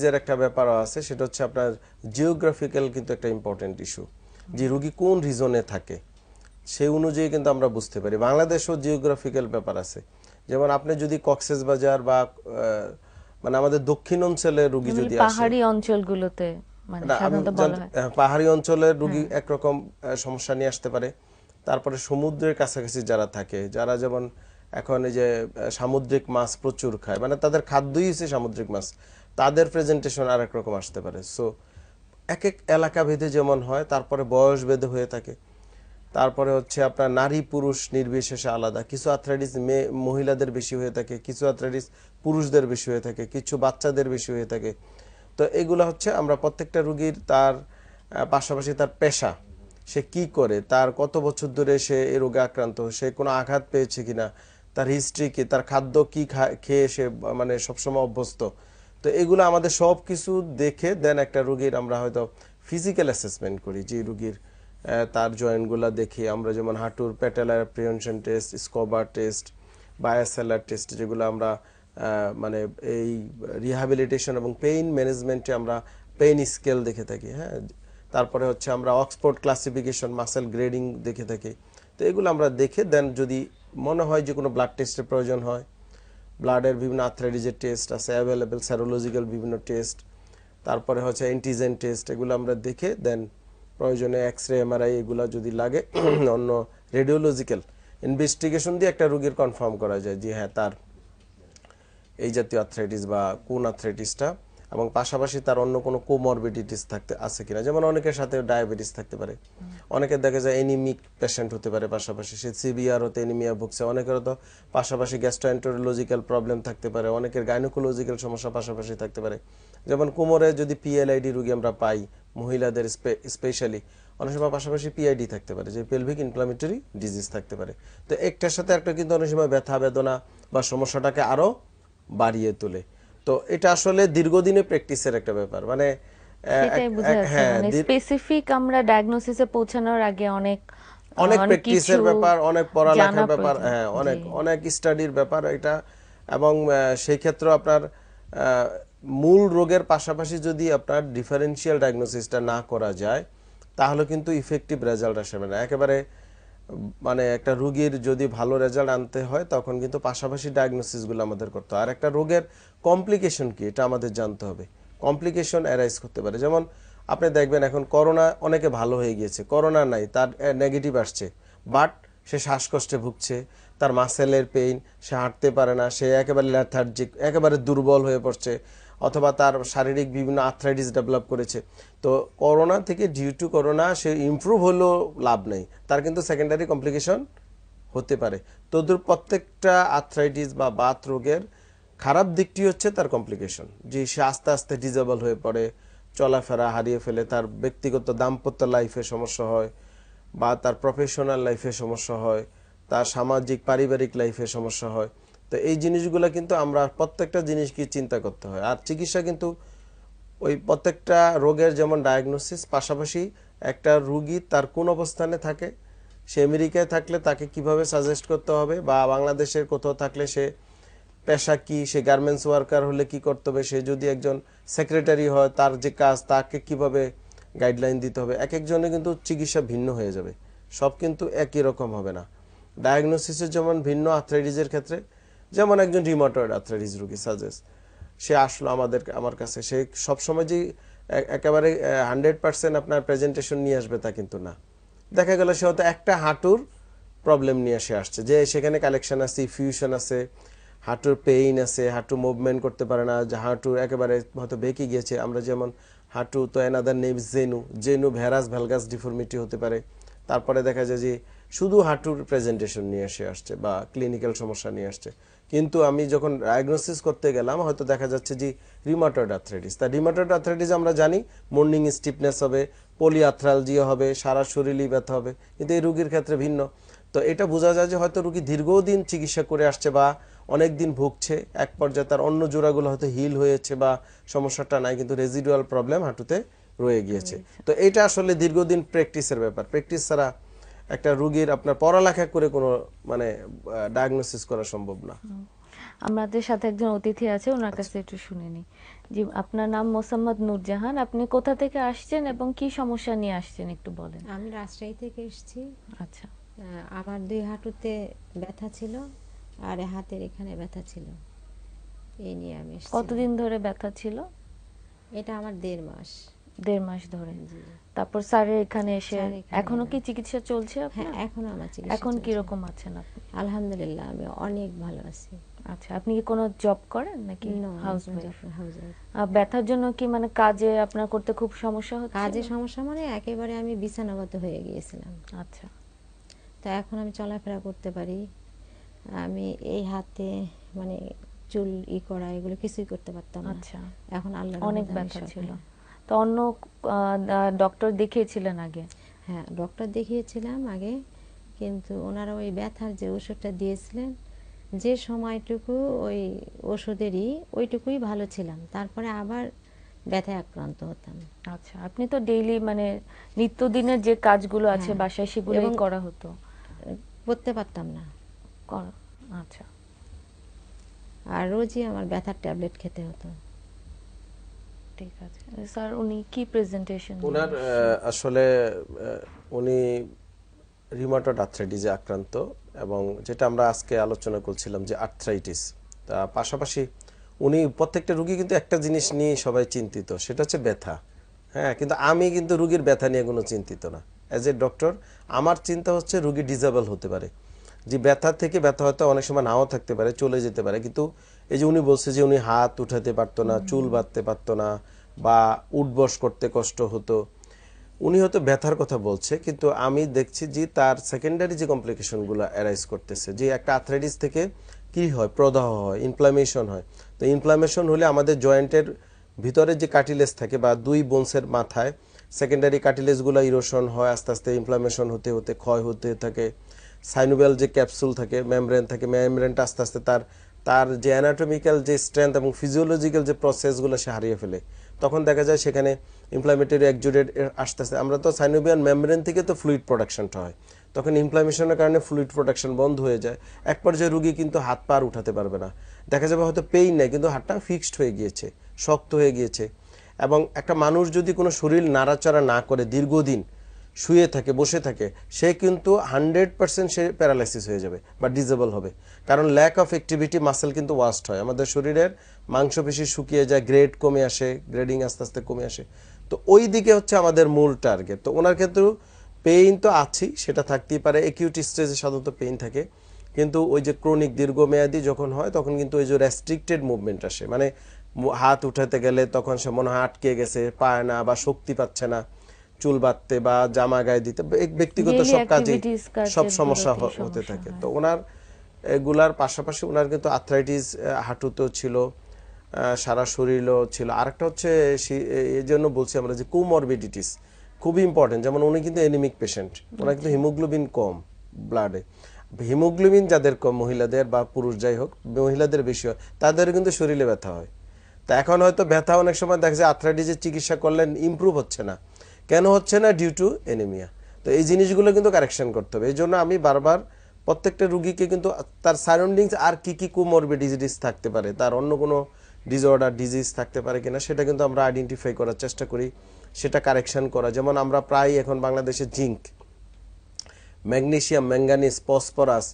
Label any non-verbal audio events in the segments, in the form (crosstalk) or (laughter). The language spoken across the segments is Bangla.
যে একটা ব্যাপারও আছে সেটা হচ্ছে আপনার জিওগ্রাফিক্যাল কিন্তু একটা ইম্পর্টেন্ট ইস্যু যে রুগী কোন রিজনে থাকে সেই অনুযায়ী কিন্তু আমরা বুঝতে পারি। বাংলাদেশও জিওগ্রাফিক্যাল ব্যাপার আছে। যেমন আপনি যদি কক্সেস বাজার বা মানে আমাদের দক্ষিণ অঞ্চলের রুগী যদি আসে পাহাড়ি অঞ্চলগুলোতে মানে সাধারণত বলা হয়। হ্যাঁ, পাহাড়ি অঞ্চলের রুগী একরকম সমস্যা নিয়ে আসতে পারে। তারপরে সমুদ্রের কাছাকাছি যারা থাকে যারা যেমন এখন এই যে সামুদ্রিক মাছ প্রচুর খায় মানে তাদের খাদ্যই হচ্ছে সামুদ্রিক মাছ। তাদের প্রেজেন্টেশন আর এক রকম আসতে পারে। সো এক এক এলাকা ভেদে যেমন হয়, তারপরে বয়স ভেদে হয়ে থাকে। তারপরে হচ্ছে আপনার নারী পুরুষ নির্বিশেষে আলাদা। কিছু আথরাইটিস মেয়ে মহিলাদের বেশি হয়ে থাকে, কিছু আথরাইটিস পুরুষদের বেশি হয়ে থাকে, কিছু বাচ্চাদের বেশি হয়ে থাকে। তো এগুলো হচ্ছে আমরা প্রত্যেকটা রুগীর তার পাশাপাশি তার পেশা। সে কি করে, তার কত বছর ধরে সে এই রোগে আক্রান্ত, সে কোনো আঘাত পেয়েছে কিনা, তার হিস্ট্রি কি, তার খাদ্য কি খেয়ে সে মানে সবসময় অভ্যস্ত। তো এগুলো আমাদের সব কিছু দেখে দেন একটা রুগীর আমরা হয়তো ফিজিক্যাল অ্যাসেসমেন্ট করি। যে রুগীর তার জয়েন্টগুলো দেখি আমরা যেমন হাঁটুর patellar prevention test Schober test বায়োসেলার test যেগুলো আমরা মানে এই রিহ্যাবিলিটেশন এবং পেইন ম্যানেজমেন্টে আমরা পেইন স্কেল দেখে থাকি হ্যাঁ? তারপরে হচ্ছে আমরা অক্সফোর্ড ক্লাসিফিকেশন মাসেল গ্রেডিং দেখে থাকি। তো এগুলো আমরা দেখে দেন যদি মনে হয় যে কোনো ব্লাড টেস্টের প্রয়োজন হয় ব্লাডের বিভিন্ন আর্থ্রাইটিসের টেস্ট আছে অ্যাভেলেবেল স্যারোলজিক্যাল বিভিন্ন টেস্ট তারপরে হচ্ছে অ্যান্টিজেন টেস্ট এগুলো আমরা দেখে দেন প্রয়োজনে এক্স রে এমআরআই এগুলো যদি লাগে, (clears throat) অন্য রেডিওলজিক্যাল ইনভেস্টিগেশন দিয়ে একটা রুগীর কনফার্ম করা যায় যে হ্যাঁ তার এই জাতীয় আর্থ্রাইটিস বা কোন আর্থ্রাইটিসটা এবং পাশাপাশি তার অন্য কোনো কোমরবিডিটিস থাকতে আছে কিনা? যেমন অনেকের সাথে ডায়াবেটিস থাকতে পারে। অনেকের দেখা যায় এনিমিক পেশেন্ট হতে পারে পাশাপাশি। সে সিভিয়ার হতে এনিমিয়া ভুগছে। অনেকের তো পাশাপাশি গ্যাস্ট্রোএন্টোলজিক্যাল প্রবলেম থাকতে পারে। অনেকের গাইনোকোলজিক্যাল সমস্যা পাশাপাশি থাকতে পারে। যেমন কোমরে যদি পিএলআইডি রোগী আমরা পাই, মহিলাদের স্পেশালি অনেক সময় পাশাপাশি পিআইডি থাকতে পারে, যে পেলভিক ইনফ্লামেটরি ডিজিজ থাকতে পারে। তো একটার সাথে একটা কিন্তু অনেক সময় ব্যথা, বেদনা বা সমস্যাটাকে আরও বাড়িয়ে তোলে। তো এটা আসলে দীর্ঘদিনে প্র্যাকটিসের একটা ব্যাপার। মানে যাচ্ছে। হ্যাঁ মানে স্পেসিফিক আমরা ডায়াগনোসিসে পৌঁছানোর আগে অনেক অনেক প্র্যাকটিসের ব্যাপার অনেক পড়ালেখার ব্যাপার হ্যাঁ অনেক অনেক স্টাডির ব্যাপার এটা। এবং সেই ক্ষেত্রে আপনার মূল রোগের পাশাপাশি যদি আপনার ডিফারেন্সিয়াল ডায়াগনোসিসটা না করা যায় তাহলে কিন্তু ইফেক্টিভ রেজাল্ট আসবে না। একেবারে মানে একটা রোগীর যদি ভালো রেজাল্ট আনতে হয়, তখন কিন্তু পাশাপাশি ডায়াগনোসিসগুলো আমাদের করতে আর একটা রোগের কমপ্লিকেশন কি, এটা আমাদের জানতে হবে। কমপ্লিকেশন অ্যারাইজ করতে পারে। যেমন আপনি দেখবেন এখন করোনা অনেকে ভালো হয়ে গিয়েছে। করোনা নাই, তার নেগেটিভ আসছে। বাট সে শ্বাসকষ্টে ভুগছে, তার মাসেলের পেইন সে হাঁটতে পারে না, সে একেবারে ল্যাথার্জিক একেবারে দুর্বল হয়ে পড়ছে। অথবা তার শারীরিক বিভিন্ন আর্থ্রাইটিস ডেভেলপ করেছে। তো করোনা থেকে ডিউ টু করোনা সে ইমপ্রুভ হলেও লাভ নেই। তার কিন্তু সেকেন্ডারি কমপ্লিকেশন হতে পারে। তোদের প্রত্যেকটা আর্থ্রাইটিস বা বাত রোগের খারাপ দিকটি হচ্ছে তার কমপ্লিকেশন যে সে আস্তে আস্তে ডিজেবল হয়ে পড়ে, চলাফেরা হারিয়ে ফেলে, তার ব্যক্তিগত দাম্পত্য লাইফে সমস্যা হয় বা তার প্রফেশনাল লাইফে সমস্যা হয়, তার সামাজিক, পারিবারিক লাইফে সমস্যা হয়। তো এই জিনিসগুলো কিন্তু আমরা প্রত্যেকটা জিনিসকে চিন্তা করতে হয়। আর চিকিৎসা কিন্তু ওই প্রত্যেকটা রোগের যেমন ডায়াগনোসিস পাশাপাশি একটা রুগী তার কোন অবস্থানে থাকে, সে আমেরিকায় থাকলে তাকে কীভাবে সাজেস্ট করতে হবে বা বাংলাদেশের কোথাও থাকলে সে পেশা কি, সে গার্মেন্টস ওয়ার্কার হলে কি করতে হবে, সে যদি একজন সেক্রেটারি হয় তার যে কাজ তাকে কীভাবে গাইডলাইন দিতে হবে এক একজনে কিন্তু চিকিৎসা ভিন্ন হয়ে যাবে। সব কিন্তু একই রকম হবে না। ডায়াগনোসিসের যেমন ভিন্ন আর্থ্রাইটিসের ক্ষেত্রে যেমন একজন রিমোটয়েড আর্থ্রাইটিস রোগী সাজেস্ট সে আসলো আমাদের, আমার কাছে। সে সবসময় যে একেবারে হান্ড্রেড পার্সেন্ট আপনার প্রেজেন্টেশন নিয়ে আসবে তা কিন্তু না। দেখা গেল সে হয়তো একটা হাঁটুর প্রবলেম নিয়ে সে আসছে। যে সেখানে কালেকশন আছে ফিউশন আছে, হাঁটুর পেইন আছে, হাঁটু মুভমেন্ট করতে পারে না, যে হাঁটু একেবারে হয়তো বেঁকে গিয়েছে। আমরা যেমন হাঁটু তো another name genu genu varus valgus deformity হতে পারে। তারপরে দেখা যায় যে শুধু হাঁটুর প্রেজেন্টেশন নিয়ে এসে আসছে বা ক্লিনিক্যাল সমস্যা নিয়ে আসছে। কিন্তু আমি যখন ডায়াগনোসিস করতে গেলাম হয়তো দেখা যাচ্ছে যে রিমাটয়েড আর্থ্রাইটিস তা রিমাটয়েড আর্থ্রাইটিস আমরা জানি মর্নিং স্টিফনেস হবে পলিআর্থ্রালজিয়া হবে সারা শরীরই ব্যথা হবে কিন্তু এই রোগীর ক্ষেত্রে ভিন্ন। তো এটা বোঝা যায় যে হয়তো রোগী দীর্ঘদিন চিকিৎসা করে আসছে বা অনেক দিন ভুগছে এক পর্যায়ে তার অন্য জোড়াগুলো হয়তো হিল হয়েছে বা সমস্যাটা নাই কিন্তু রেজিডুয়াল প্রবলেম হাঁটুতে রয়ে গিয়েছে। তো এটা আসলে দীর্ঘদিন প্র্যাকটিসের ব্যাপার। প্র্যাকটিস ছাড়া একটা রুগীর আপনার পড়ালেখা করে কোনো মানে ডায়াগনোসিস করা সম্ভব না। আমাদের সাথে একজন অতিথি আছে ওনার কাছে একটু শুনে নি জি আপনার নাম মোসাম্মদ নূরজাহান। আপনি কোথা থেকে আসছেন এবং কি সমস্যা নিয়ে আসছেন একটু বলেন। আমি রাজশাহী থেকে এসেছি। আচ্ছা। আমার দুই হাঁটুতে ব্যথা ছিল আর হাতের এখানে ব্যথা ছিল। এই নিয়ে আমি এসেছি। কতদিন ধরে ব্যথা ছিল? এটা আমার দেড় মাস। দেড় মাস ধরে। তারপর স্যারের এখানে এসে এখনও কি চিকিৎসা চলছে হ্যাঁ এখন আমার চিকিৎসা এখন চলছে। কীরকম আছেন আপনি? আলহামদুলিল্লাহ আমি অনেক ভালো আছি। আচ্ছা আপনি কি কোনো জব করেন নাকি? হাউস ওয়াইফ ব্যথার জন্য কি মানে কাজে আপনার করতে খুব সমস্যা হচ্ছে? কাজে সমস্যা মানে একেবারে আমি বিছানাগত হয়ে গিয়েছিলাম। আচ্ছা। তো এখন আমি চলাফেরা করতে পারি। আমি এই হাতে মানে চুল ই করা এগুলো কিছুই করতে পারতাম না। আচ্ছা। এখন আল্লাহ অনেক ব্যথা ছিল। তো অন্য ডক্টর দেখিয়েছিলেন আগে? হ্যাঁ ডক্টর দেখিয়েছিলাম আগে কিন্তু ওনারা ওই ব্যথার যে ওষুধটা দিয়েছিলেন যে সময়টুকু ওই ওষুধেরই ওইটুকুই ভালো ছিলাম। তারপরে আবার ব্যথায় আক্রান্ত হতাম। আচ্ছা আপনি তো ডেইলি মানে নিত্যদিনের যে কাজগুলো আছে হ্যাঁ। বাসায় সেগুলোই করা হতো? করতে পারতাম না। আচ্ছা। আর রোজই আমার ব্যথার ট্যাবলেট খেতে হতো। ঠিক আছে। স্যার, উনি কি প্রেজেন্টেশন ওনার আসলে উনি রিমাটয়েড আর্থ্রাইটিসে আক্রান্ত এবং যেটা আমরা আজকে আলোচনা করছিলাম যে আর্থ্রাইটিস তা পাশাপাশি উনি প্রত্যেকটা রুগী কিন্তু একটা জিনিস নিয়ে সবাই চিন্তিত, সেটা হচ্ছে ব্যথা। হ্যাঁ কিন্তু আমি কিন্তু রুগীর ব্যথা নিয়ে কোনো চিন্তিত না। অ্যাজ এ ডক্টর আমার চিন্তা হচ্ছে রুগী ডিজেবল হতে পারে। যে ব্যথা থেকে ব্যথা হয়তো অনেক সময় নাও থাকতে পারে, চলে যেতে পারে, কিন্তু এই যে উনি বলছে যে উনি হাত উঠাতে পারতো না, চুল বাঁধতে পারতো না বা উঠবস করতে কষ্ট হতো। উনি হয়তো ব্যথার কথা বলছে, কিন্তু আমি দেখছি যে তার সেকেন্ডারি যে কমপ্লিকেশনগুলো অ্যারাইজ করতেছে, যে একটা আর্থ্রাইটিস থেকে কি হয়, প্রদাহ হয় ইনফ্লামেশন হয়। তো ইনফ্লামেশন হলে আমাদের জয়েন্টের ভিতরে যে কার্টিলেজ থাকে বা দুই বোনসের মাথায় সেকেন্ডারি কার্টিলেজগুলো ইরোশন হয়, আস্তে আস্তে ইনফ্লামেশন হতে হতে, ক্ষয় হতে থাকে। সাইনোবেল যে ক্যাপসুল থাকে মেমব্রেন থাকে মেমব্রেনটা আস্তে আস্তে তার তার যে অ্যানাটমিক্যাল যে স্ট্রেংথ এবং ফিজিওলজিক্যাল যে প্রসেসগুলো সে হারিয়ে ফেলে, তখন দেখা যায় সেখানে ইনফ্লামেটরি একজুডেড আস্তে আস্তে আমরা তো সাইনোবিয়ান মেমব্রেন থেকে তো ফ্লুইড প্রোডাকশনটা হয়। তখন ইনফ্লামেশনের কারণে ফ্লুইড প্রোডাকশন বন্ধ হয়ে যায়। এক পর্যায়ে রুগী কিন্তু হাত পা উঠাতে পারবে না। দেখা যাবে হয়তো পেইন নেই, কিন্তু হাতটা ফিক্সড হয়ে গিয়েছে, শক্ত হয়ে গিয়েছে। এবং একটা মানুষ যদি কোনো শরীর নাড়াচাড়া না করে দীর্ঘদিন শুয়ে থাকে, বসে থাকে, সে কিন্তু হান্ড্রেড পার্সেন্ট সে প্যারালাইসিস হয়ে যাবে বা ডিজেবল হবে। কারণ ল্যাক অফ অ্যাক্টিভিটি মাসেল কিন্তু ওয়াস্ট হয়। আমাদের শরীরের মাংসপেশি শুকিয়ে যায় গ্রেড কমে আসে গ্রেডিং আস্তে আস্তে কমে আসে। তো ওই দিকে হচ্ছে আমাদের মূল টার্গেট তো ওনার ক্ষেত্রেও পেইন তো আছেই, সেটা থাকতেই পারে। একিউট স্টেজে সাধারণত পেইন থাকে। কিন্তু ওই যে ক্রনিক দীর্ঘমেয়াদী যখন হয়, তখন কিন্তু ওই যে রেস্ট্রিক্টেড মুভমেন্ট আসে। মানে হাত উঠাতে গেলে তখন সে মনে হয় আটকে গেছে, পায় না বা শক্তি পাচ্ছে না। চুল বাঁধতে বা জামা গায়ে দিতে ব্যক্তিগত সব কাজে সব সমস্যা হতে থাকে। তো ওনার এগুলার পাশাপাশি ওনার কিন্তু আর্থ্রাইটিস হাঁটুতেও ছিল সারা শরীরও ছিল। আরেকটা হচ্ছে এই জন্য বলছি আমরা যে কোমরবিডিটিস খুবই ইম্পর্টেন্ট যেমন উনি কিন্তু এনিমিক পেশেন্ট ওনার কিন্তু হিমোগ্লোবিন কম ব্লাডে হিমোগ্লোবিন যাদের কম মহিলাদের বা পুরুষ যাই হোক মহিলাদের বেশি হয় তাদের কিন্তু শরীরে ব্যথা হয়। তা এখন হয়তো ব্যথা অনেক সময় দেখা যায় আর্থ্রাইটিসের চিকিৎসা করলেন ইমপ্রুভ হচ্ছে না। কেন হচ্ছে না? ডিউ টু এনিমিয়া তো এই জিনিসগুলো কিন্তু কারেকশন করতে হবে। এই জন্য আমি বারবার প্রত্যেকটা রুগীকে কিন্তু তার সারাউন্ডিংস আর কি কি কোমরবিডিজিস থাকতে পারে, তার অন্য কোনো ডিসঅর্ডার ডিজিজ থাকতে পারে কিনা, সেটা কিন্তু আমরা আইডেন্টিফাই করার চেষ্টা করি। সেটা কারেকশন করা। যেমন আমরা প্রায় এখন বাংলাদেশে জিঙ্ক ম্যাগনেসিয়াম ম্যাঙ্গানিজ ফসফরাস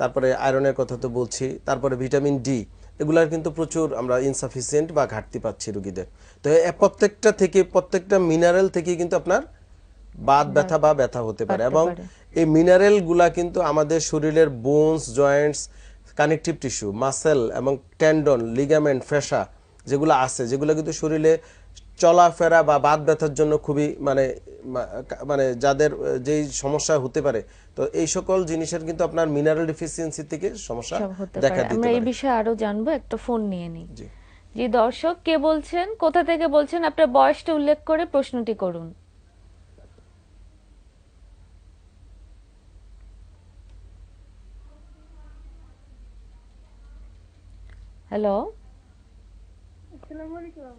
তারপরে আয়রনের কথা তো বলছি, তারপরে ভিটামিন ডি এগুলার কিন্তু প্রচুর আমরা ইনসাফিসিয়েন্ট বা ঘাটতি পাচ্ছি রুগীদের। তো প্রত্যেকটা থেকে প্রত্যেকটা মিনারেল থেকে কিন্তু আপনার বাত ব্যথা বা ব্যথা হতে পারে এবং এই মিনারেলগুলা কিন্তু আমাদের শরীরের bones joints connective tissue muscle এবং ট্যান্ডন লিগামেন্ট ফেসা যেগুলো আছে যেগুলো কিন্তু শরীরে চলাফেরা বা বাদ ব্যথার জন্য খুবই মানে মানে যাদের যেই সমস্যা হতে পারে তো এই সকল জিনিসের কিন্তু আপনার মিনারেল ডিফিসিয়েন্সি থেকে সমস্যা দেখা পারে। দিতে আমরা এই বিষয়ে আরও জানব একটা ফোন নিয়ে নিই। জি। জি দর্শক কে বলছেন? কোথা থেকে বলছেন? আপনার বয়সটা উল্লেখ করে প্রশ্নটি করুন। হ্যালো। আসসালামু আলাইকুম।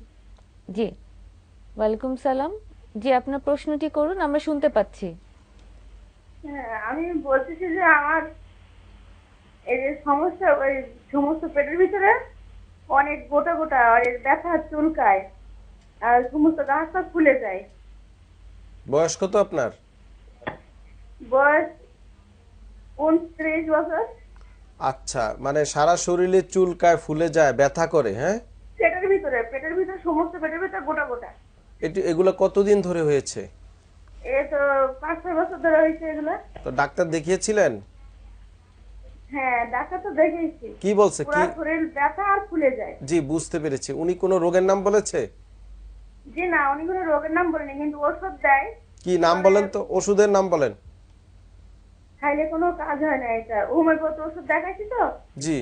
জি। ওয়ালাইকুম সালাম। জি আপনার প্রশ্নটি করুন আমরা শুনতে পাচ্ছি। হ্যাঁ আমি বলতেছি যে আমার এই যে সমস্যা ওই সমস্ত পেটের ভিতরে অনেক গোটা গোটা আর এর ব্যথা চুলকায় আর সমস্ত পা ফুলে যায়। বয়স কত আপনার? বয়স উনত্রিশ বছর। আচ্ছা মানে সারা শরীরে চুলকায় ফুলে যায় ব্যথা করে হ্যাঁ? পেটের ভিতরে পেটের ভিতরে সমস্ত পেটের ভিতরে গোটা গোটা। এটি এগুলো কতদিন ধরে হয়েছে? এই তো পাঁচ ছয় বছর ধরে হয়েছে এগুলো। তো ডাক্তার দেখিয়েছিলেন? হ্যাঁ ডাক্তার তো দেখেছি কি বলছে? কি শরীর ব্যথা আর ফুলে যায়। জি বুঝতে পেরেছি। উনি কোনো রোগের নাম বলেছে? জি না উনি কোনো রোগের নাম বলেনি কিন্তু ওষুধ দেয়। কি নাম বলেন তো? ওষুধের নাম বলেন। খাইলে কোনো কাজ হয় না এটা। হোমিওপ্যাথি ওষুধ দেখাইছি তো। জি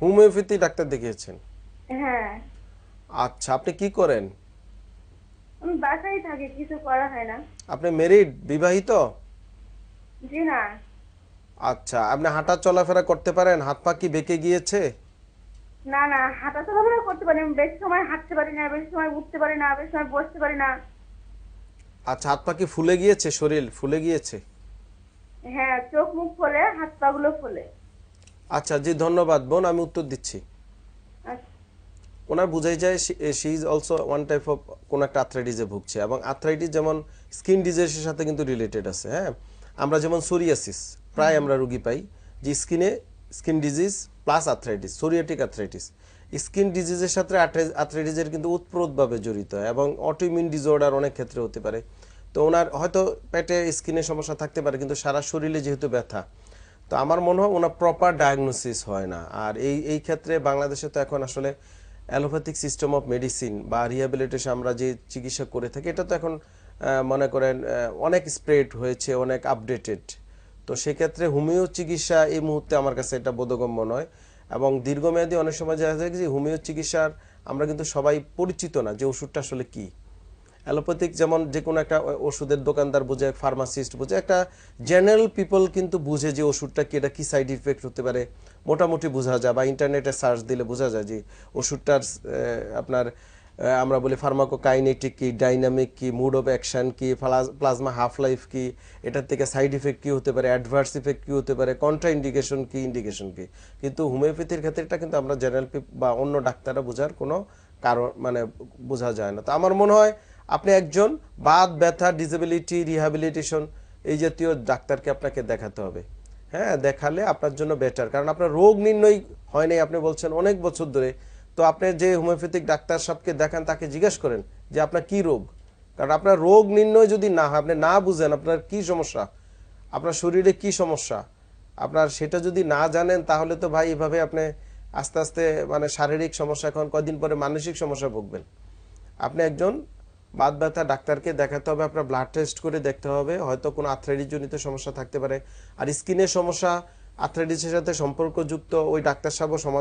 হোমিওপ্যাথি ডাক্তার দেখিয়েছেন। হ্যাঁ। আচ্ছা আপনি কি করেন? আমি বাসায় থাকি কিছু করা হয় না। আপনি মেরিড বিবাহিত? জি না। আচ্ছা আপনি হাঁটা চলাফেরা করতে পারেন? হাত পা কি বেঁকে গিয়েছে? না না হাঁটা চলাফেরা করতে পারি। বেশি সময় হাঁটতে পারি না বেশি সময় উঠতে পারি না বেশি সময় বসতে পারি না। আচ্ছা হাত পা কি ফুলে গিয়েছে? শরীর ফুলে গিয়েছে? হ্যাঁ চোখ মুখ ফোলে হাত পা গুলো ফোলে। আচ্ছা জি ধন্যবাদ। বোন আমি উত্তর দিচ্ছি। ওনার বোঝাই যায় she is also one type of কোনো একটা আর্থ্রাইটিসে ভুগছে এবং আর্থ্রাইটিস যেমন স্কিন ডিজিজের সাথে কিন্তু রিলেটেড আছে হ্যাঁ? আমরা যেমন সোরিয়াসিস প্রায় আমরা রুগী পাই যে স্কিনে skin disease plus arthritis psoriatic arthritis skin ডিজিজের সাথে আর্থ্রাইটিসের কিন্তু উৎপ্রোতভাবে জড়িত এবং অটোইমিউন ডিসঅর্ডার অনেক ক্ষেত্রে হতে পারে। তো ওনার হয়তো পেটে স্কিনের সমস্যা থাকতে পারে কিন্তু সারা শরীরে যেহেতু ব্যথা তো আমার মনে হয় ওনার প্রপার ডায়াগনোসিস হয় না। আর এই এই ক্ষেত্রে বাংলাদেশে তো এখন আসলে অ্যালোপ্যাথিক সিস্টেম অফ মেডিসিন বা রিহ্যাবিলিটেশন আমরা যে চিকিৎসা করে থাকি, এটা তো এখন মনে করেন অনেক স্প্রেড হয়েছে, অনেক আপডেটেড তো সেক্ষেত্রে হোমিও চিকিৎসা এই মুহূর্তে আমার কাছে এটা বোধগম্য নয়। এবং দীর্ঘমেয়াদী অনেক সময় দেখা যায় যে হোমিও চিকিৎসার আমরা কিন্তু সবাই পরিচিত না যে ওষুধটা আসলে কী। অ্যালোপ্যাথিক যেমন যে কোনো একটা ওষুধের দোকানদার বোঝে, ফার্মাসিস্ট বোঝে, একটা জেনারেল পিপল কিন্তু বুঝে যে ওষুধটা কি, এটা কী সাইড ইফেক্ট হতে পারে। মোটামুটি বোঝা যায় বা ইন্টারনেটে সার্চ দিলে বোঝা যায় যে ওষুধটার আপনার আমরা বলি ফার্মাকোকাইনেটিক কি ডাইনামিক কি মুড অফ অ্যাকশন কি প্লাজমা হাফ লাইফ কি, এটার থেকে সাইড ইফেক্ট কী হতে পারে অ্যাডভার্স ইফেক্ট কী হতে পারে কন্ট্রা ইন্ডিকেশন কি ইন্ডিকেশন কি। কিন্তু হোমিওপ্যাথির ক্ষেত্রে এটা কিন্তু আমরা জেনারেল বা অন্য ডাক্তাররা বোঝার কোনো কারণ মানে বোঝা যায় না। তো আমার মনে হয় আপনি একজন বাদ ব্যথা ডিসেবিলিটি রিহ্যাবিলিটেশন এই জাতীয় ডাক্তারকে আপনাকে দেখাতে হবে। হ্যাঁ দেখালে আপনার জন্য বেটার কারণ আপনার রোগ নির্ণয় হয় নাই, আপনি বলছেন অনেক বছর ধরে। তো আপনি যে হোমিওপ্যাথিক ডাক্তার সবকে দেখান, তাকে জিজ্ঞেস করেন যে, আপনার কি রোগ? কারণ আপনার রোগ নির্ণয় যদি না হয়, আপনি না বুঝেন আপনার কি সমস্যা, আপনার শরীরে কি সমস্যা, আপনার সেটা যদি না জানেন, তাহলে তো ভাই এভাবে আপনি আস্তে আস্তে মানে শারীরিক সমস্যা এখন কদিন পরে মানসিক সমস্যা ভুগবেন। আপনি একজন বাত ব্যথা ডাক্তারকে দেখাতে হবে, আপনার ব্লাড টেস্ট করে দেখতে হবে। হয়তো কোনো আর্থ্রাইটিসজনিত সমস্যা থাকতে পারে। আর স্কিনের সমস্যা আর্থ্রাইটিসের সাথে সম্পর্কযুক্ত ওই ডাক্তার সাহেব